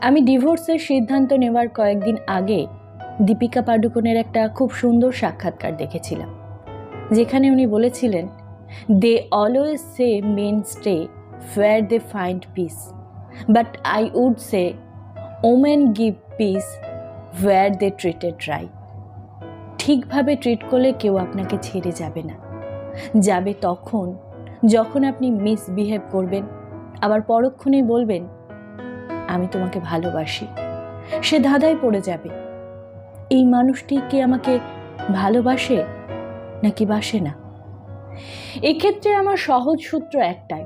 আমি ডিভোর্সের সিদ্ধান্ত নেওয়ার কয়েকদিন আগে দীপিকা পাডুকোনের একটা খুব সুন্দর সাক্ষাৎকার দেখেছিলাম, যেখানে উনি বলেছিলেন they always say men stay fair they find peace but I would say women give peace where they treated right ঠিকভাবে ট্রিট করলে কেউ আপনাকে ছেড়ে যাবে না। যাবে তখন, যখন আপনি মিসবিহেভ করবেন, আবার পরক্ষণেই বলবেন আমি তোমাকে ভালোবাসি। সে ধাঁধায় পড়ে যাবে। এই মানুষটি কি আমাকে ভালোবাসে নাকি বাসে না? এক্ষেত্রে আমার সহজ সূত্র একটাই।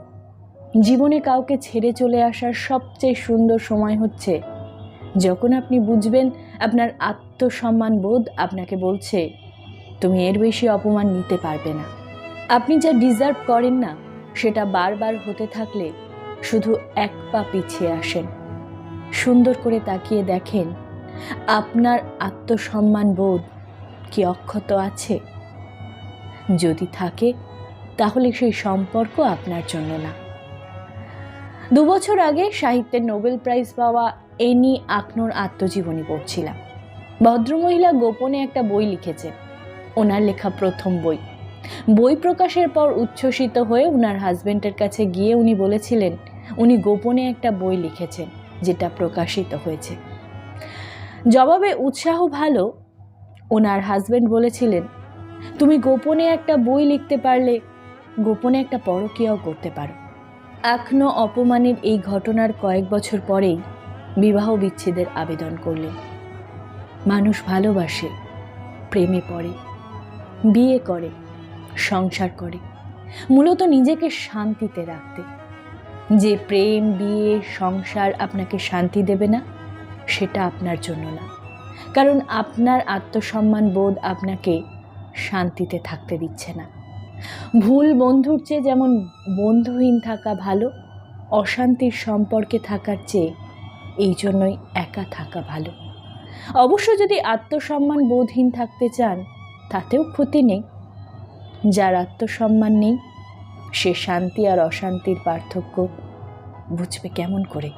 জীবনে কাউকে ছেড়ে চলে আসার সবচেয়ে সুন্দর সময় হচ্ছে যখন আপনি বুঝবেন আপনার আত্মসম্মান বোধ আপনাকে বলছে, তুমি এর বেশি অপমান নিতে পারবে না। আপনি যা ডিজার্ভ করেন না, সেটা বারবার হতে থাকলে শুধু এক পা পিছিয়ে আসেন। সুন্দর করে তাকিয়ে দেখেন, আপনার আত্মসম্মান বোধ কি অক্ষত আছে? যদি থাকে, তাহলে সেই সম্পর্ক আপনার জন্য না। দুবছর আগে সাহিত্যের নোবেল প্রাইজ পাওয়া এনি আকনোর আত্মজীবনী পড়ছিলাম। ভদ্রমহিলা গোপনে একটা বই লিখেছেন, ওনার লেখা প্রথম বই। বই প্রকাশের পর উচ্ছ্বসিত হয়ে ওনার হাজবেন্ডের কাছে গিয়ে উনি বলেছিলেন, উনি গোপনে একটা বই লিখেছেন। যেটা প্রকাশিত হয়েছে। জবাবে উৎসাহ ভালো, ওনার হাজবেন্ড বলেছিলেন, তুমি গোপনে একটা বই লিখতে পারলে গোপনে একটা পরকীয়াও করতে পারো। এখনও অপমানের এই ঘটনার কয়েক বছর পরেই বিবাহ বিচ্ছেদের আবেদন করলেন। মানুষ ভালোবাসে, প্রেমে পড়ে, বিয়ে করে, সংসার করে, মূলত নিজেকে শান্তিতে রাখতে। যে প্রেম, বিয়ে, সংসার আপনাকে শান্তি দেবে না, সেটা আপনার জন্য না। কারণ আপনার আত্মসম্মান বোধ আপনাকে শান্তিতে থাকতে দিচ্ছে না। ভুল বন্ধুর চেয়ে যেমন বন্ধুহীন থাকা ভালো, অশান্তির সম্পর্কে থাকার চেয়ে এই জন্যই একা থাকা ভালো। অবশ্য যদি আত্মসম্মান বোধহীন থাকতে চান, তাতেও ক্ষতি নেই। যার আত্মসম্মান নেই সে শান্তি আর অশান্তির পার্থক্য বুঝবে কেমন করে?